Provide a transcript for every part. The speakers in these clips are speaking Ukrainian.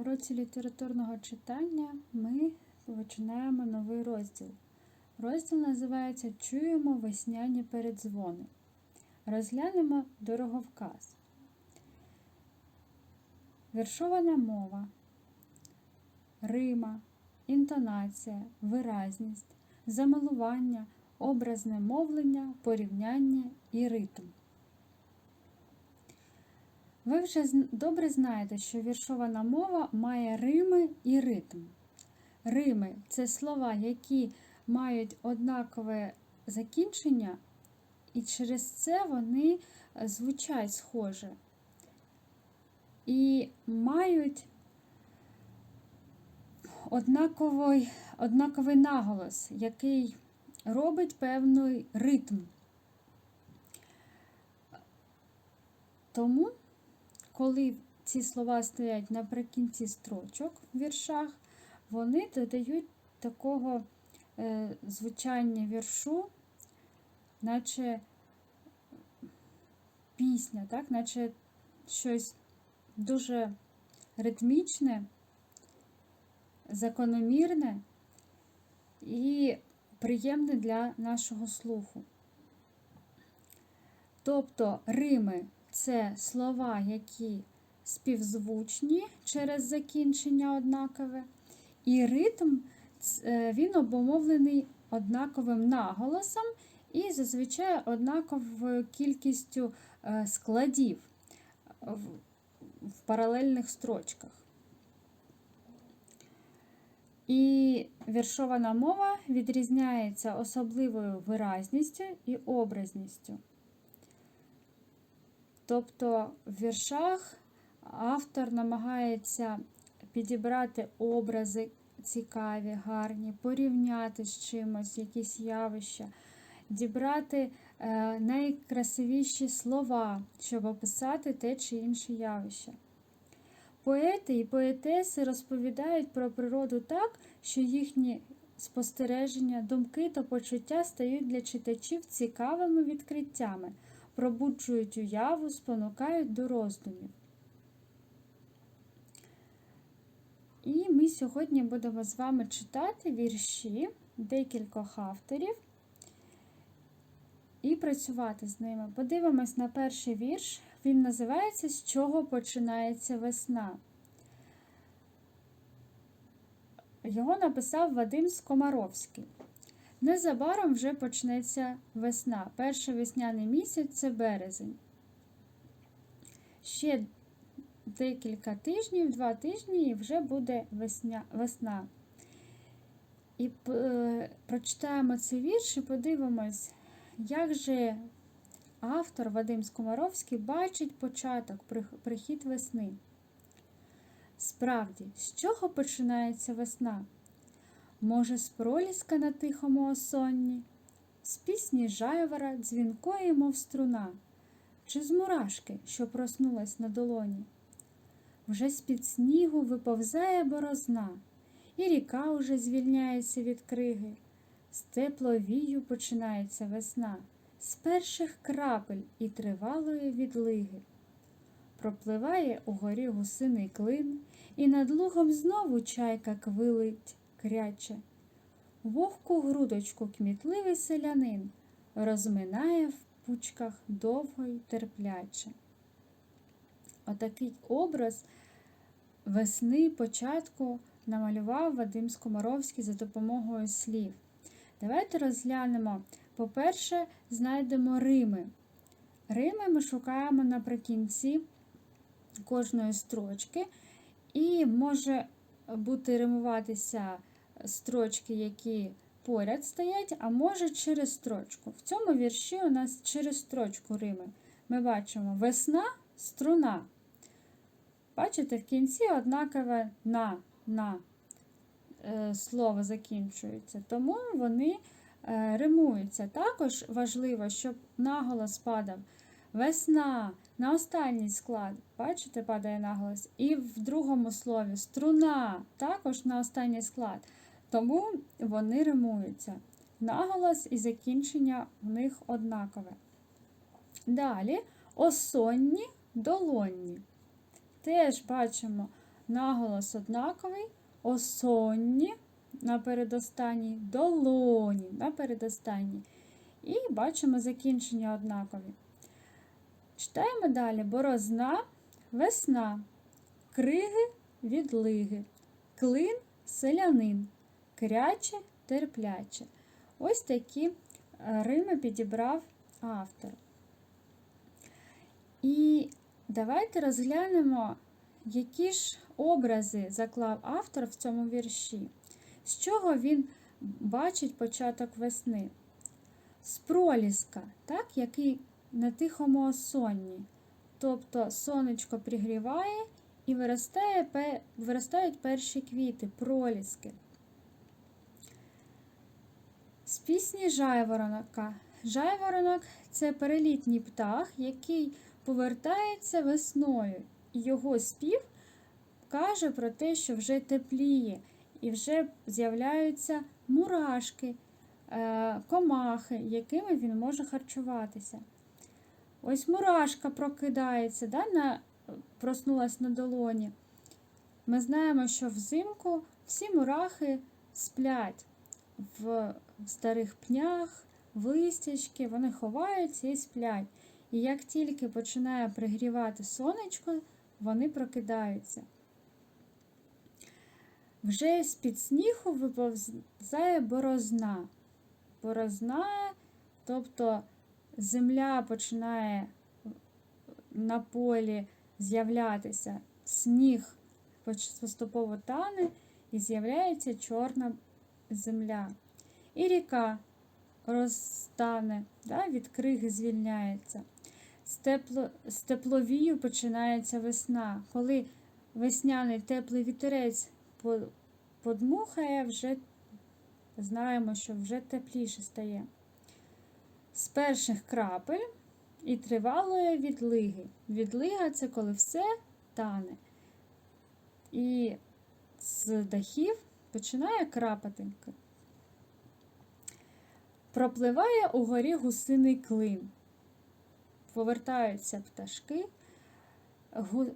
На уроці літературного читання ми починаємо новий розділ. Розділ називається Чуємо весняні передзвони. Розглянемо дороговказ. Віршована мова, рима, інтонація, виразність, замилування, образне мовлення, порівняння і ритм. Ви вже добре знаєте, що віршована мова має рими і ритм. Рими це слова, які мають однакове закінчення, і через це вони е, звучать схоже. І мають однаковий, однаковий наголос, який робить певний ритм. Тому коли ці слова стоять наприкінці строчок в віршах, вони додають такого е, звучання віршу, наче пісня, так? наче щось дуже ритмічне, закономірне і приємне для нашого слуху. Тобто Рими це слова, які співзвучні через закінчення однакове, і ритм е, він обумовлений однаковим наголосом і зазвичай однаковою кількістю е, складів в, в паралельних строчках. І віршована мова відрізняється особливою виразністю і образністю. Тобто в віршах автор намагається підібрати образи цікаві, гарні, порівняти з чимось, якісь явища, дібрати е, найкрасивіші слова, щоб описати те чи інше явище. Поети і поетеси розповідають про природу так, що їхні спостереження, думки та почуття стають для читачів цікавими відкриттями пробуджують уяву, спонукають до роздумів. І ми сьогодні будемо з вами читати вірші декількох авторів і працювати з ними. Подивимось на перший вірш. Він називається З чого починається весна. Його написав Вадим Скомаровський. Незабаром вже почнеться весна. Перший весняний місяць це березень. Ще декілька тижнів, два тижні, і вже буде весня, весна. І е, прочитаємо цей вірш і подивимось, як же автор Вадим Скомаровський бачить початок, прихід весни. Справді, з чого починається весна? Може, з проліска на тихому осонні, з пісні жайвора дзвінкої, мов струна, чи з мурашки, що проснулась на долоні. Вже з-під снігу виповзає борозна, і ріка уже звільняється від криги, з тепловію починається весна, з перших крапель і тривалої відлиги. Пропливає угорі гусиний клин, і над лугом знову чайка квилить кряче. Вогку грудочку кмітливий селянин розминає в пучках довго й терпляче. Отакий образ весни початку намалював Вадим Скомаровський за допомогою слів. Давайте розглянемо. По-перше, знайдемо Рими. Рими ми шукаємо наприкінці кожної строчки, і може бути римуватися строчки, які поряд стоять, а може через строчку. В цьому вірші у нас через строчку Рими. Ми бачимо весна, струна. Бачите, в кінці однакове на, на е, слово закінчується, тому вони е, римуються. Також важливо, щоб наголос падав весна на останній склад. Бачите, падає наголос. І в другому слові струна також на останній склад. Тому вони римуються. Наголос і закінчення в них однакове. Далі осонні долонні. Теж бачимо наголос однаковий, осонні на передостанній, долоні на передостанній. І бачимо закінчення однакові. Читаємо далі: борозна, весна, криги, відлиги, клин, селянин, кряче, терпляче. Ось такі е, рими підібрав автор. І давайте розглянемо, які ж образи заклав автор в цьому вірші, з чого він бачить початок весни. З проліска, так, який на тихому осонні. Тобто сонечко пригріває і виростає, виростають перші квіти, проліски. З пісні Жайворонака. Жайворонок це перелітній птах, який повертається весною. Його спів каже про те, що вже тепліє, і вже з'являються мурашки, е, комахи, якими він може харчуватися. Ось мурашка прокидається, да, на, проснулась на долоні. Ми знаємо, що взимку всі мурахи сплять в старих пнях, в листячки, вони ховаються і сплять. І як тільки починає пригрівати сонечко, вони прокидаються. Вже з-під снігу виповзає борозна. Борозна, тобто земля починає на полі з'являтися, сніг поступово тане і з'являється чорна земля. І ріка розтане, да, від криги звільняється. З, тепло, з тепловію починається весна. Коли весняний теплий вітерець подмухає, вже знаємо, що вже тепліше стає з перших крапель і тривалої відлиги. Відлига це коли все тане. І з дахів починає крапати. Пропливає угорі гусиний клин. Повертаються пташки,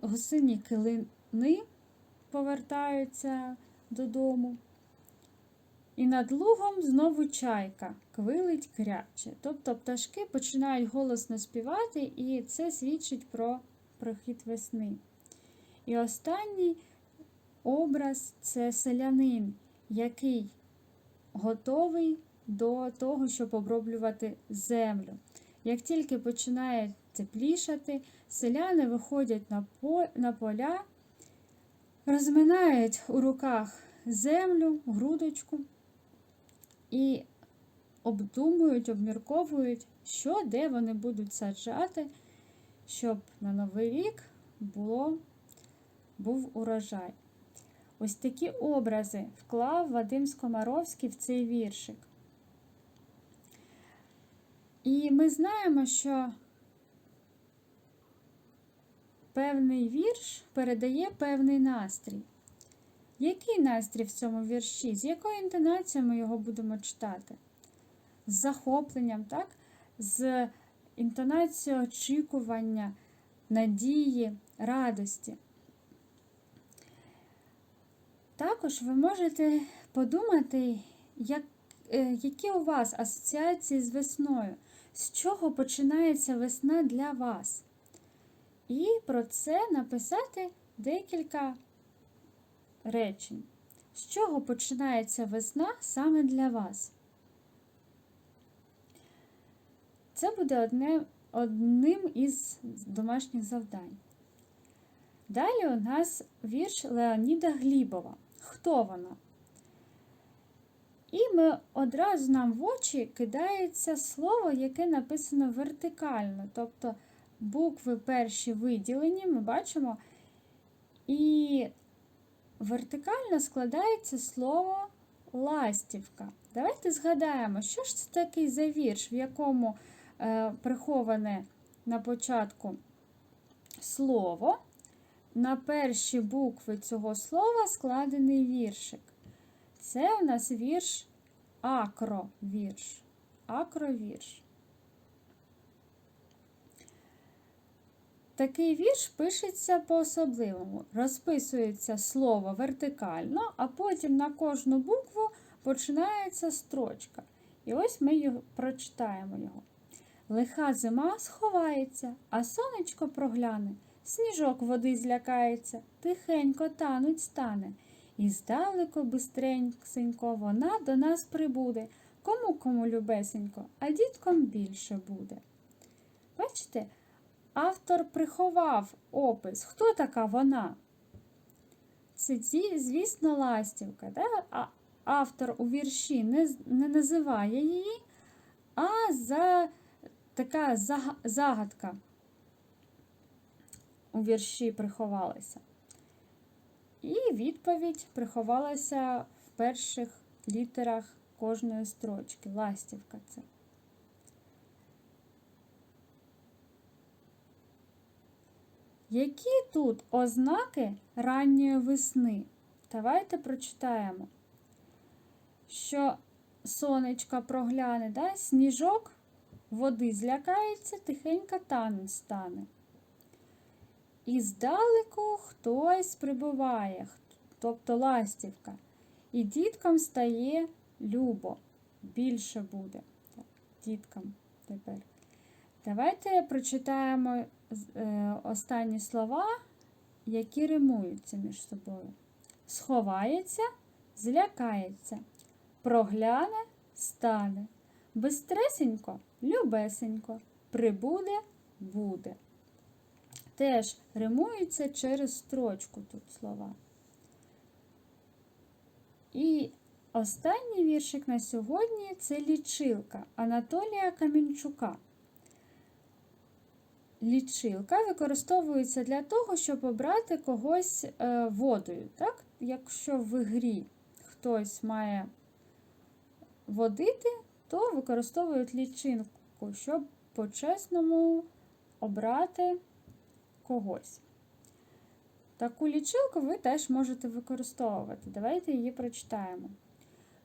гусині килини повертаються додому. І над лугом знову чайка квилить кряче. Тобто пташки починають голосно співати, і це свідчить про прохід весни. І останній образ це селянин, який готовий до того, щоб оброблювати землю. Як тільки починає теплішати, селяни виходять на поля, розминають у руках землю, грудочку і обдумують, обмірковують, що де вони будуть саджати, щоб на Новий рік було, був урожай. Ось такі образи вклав Вадим Скомаровський в цей віршик. І ми знаємо, що певний вірш передає певний настрій. Який настрій в цьому вірші? З якою інтонацією ми його будемо читати? З захопленням, так? з інтонацією очікування, надії, радості. Також ви можете подумати, як, е, які у вас асоціації з весною, з чого починається весна для вас. І про це написати декілька речень. З чого починається весна саме для вас? Це буде одне, одним із домашніх завдань. Далі у нас вірш Леоніда Глібова. Хто вона? І ми одразу нам в очі кидається слово, яке написано вертикально. Тобто букви перші виділені, ми бачимо. І Вертикально складається слово ластівка. Давайте згадаємо, що ж це такий за вірш, в якому е, приховане на початку слово. На перші букви цього слова складений віршик. Це у нас вірш акровірш. Акровірш. Такий вірш пишеться по-особливому. Розписується слово вертикально, а потім на кожну букву починається строчка. І ось ми його прочитаємо його. Лиха зима сховається, а сонечко прогляне, сніжок води злякається, тихенько тануть стане. І здалеку бистренько вона до нас прибуде. Кому кому любесенько, а діткам більше буде. Бачите, автор приховав опис. Хто така вона? Це, звісно, ластівка. Да? А автор у вірші не, не називає її, а за така загадка у вірші приховалася. І відповідь приховалася в перших літерах кожної строчки. Ластівка це. Які тут ознаки ранньої весни? Давайте прочитаємо, що сонечко прогляне, да? сніжок води злякається, тихенько тануть стане. І здалеку хтось прибуває, тобто ластівка, і діткам стає любо, більше буде. Діткам тепер. Давайте прочитаємо е, останні слова, які римуються між собою. Сховається, злякається, прогляне, стане. Бистресенько, любесенько, прибуде, буде. Теж римуються через строчку тут слова. І останній віршик на сьогодні це лічилка Анатолія Камінчука. Лічилка використовується для того, щоб обрати когось е, водою. Так? Якщо в грі хтось має водити, то використовують лічинку, щоб по-чесному обрати когось. Таку лічилку ви теж можете використовувати. Давайте її прочитаємо.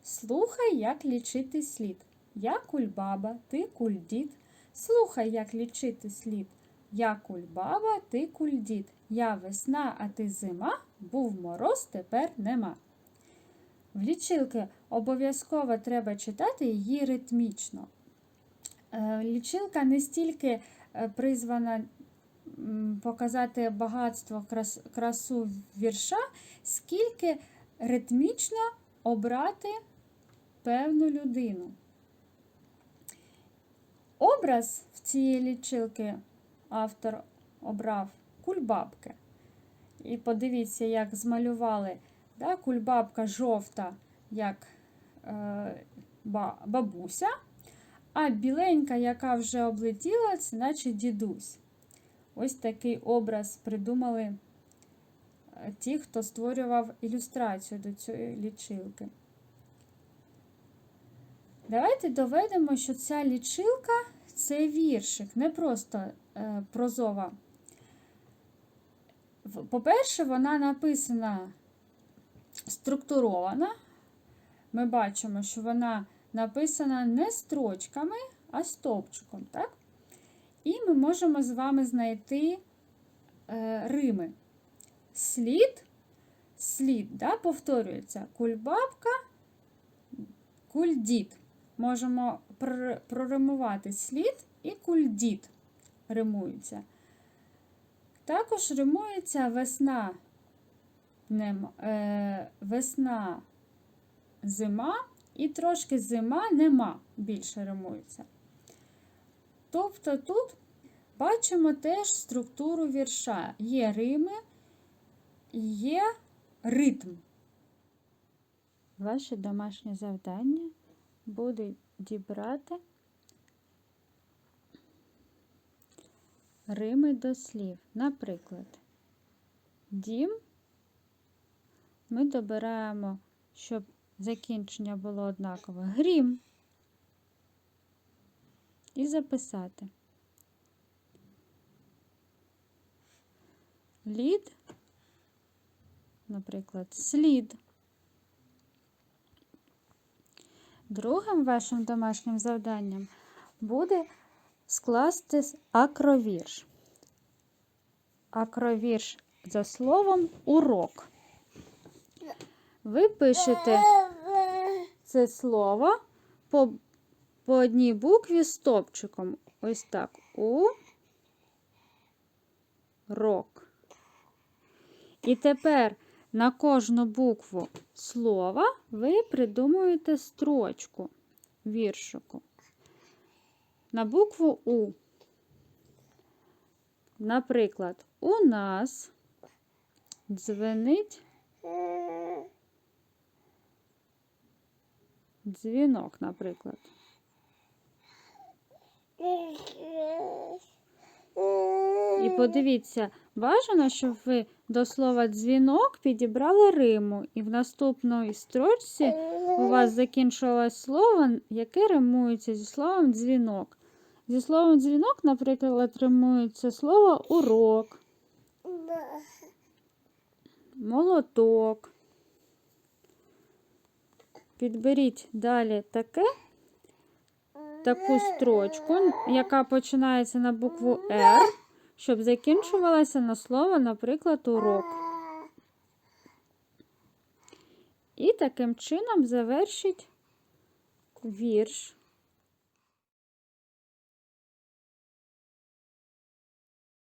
Слухай, як лічити слід. Я кульбаба, ти кульдід. Слухай, як лічити слід. Я кульбаба, ти кульдід. Я весна, а ти зима, був мороз, тепер нема. В лічилки обов'язково треба читати її ритмічно. Е, лічилка не стільки е, призвана показати багатство красу вірша, скільки ритмічно обрати певну людину. Образ в цієї лічилки автор обрав кульбабки. І подивіться, як змалювали да, кульбабка жовта, як е, бабуся, а біленька, яка вже облетіла, це наче дідусь. Ось такий образ придумали е, ті, хто створював ілюстрацію до цієї лічилки. Давайте доведемо, що ця лічилка це віршик, не просто е, прозова. По-перше, вона написана структурована. Ми бачимо, що вона написана не строчками, а стовпчиком. Так? І ми можемо з вами знайти е, Рими. Слід, слід, да, повторюється, кульбабка, кульдід. Можемо проримувати слід і кульдід римуються. Також римується весна, е, весна, зима і трошки зима нема більше римується. Тобто тут бачимо теж структуру вірша. Є рими є ритм. Ваше домашнє завдання буде дібрати рими до слів. Наприклад, дім ми добираємо, щоб закінчення було однакове. Грім і записати. Лід, наприклад, слід. Другим вашим домашнім завданням буде скласти акровірш. акровірш за словом урок. Ви пишете це слово по, по одній букві стопчиком. Ось так. У рок. І тепер на кожну букву слова ви придумуєте строчку віршику. На букву У. Наприклад, у нас дзвенить дзвінок, наприклад. І подивіться, бажано, щоб ви до слова дзвінок підібрали риму, і в наступній строчці у вас закінчилось слово, яке римується зі словом дзвінок. Зі словом дзвінок, наприклад, римується слово урок, молоток. Підберіть далі таке, таку строчку, яка починається на букву Р, щоб закінчувалася на слово, наприклад, урок. І таким чином завершіть вірш.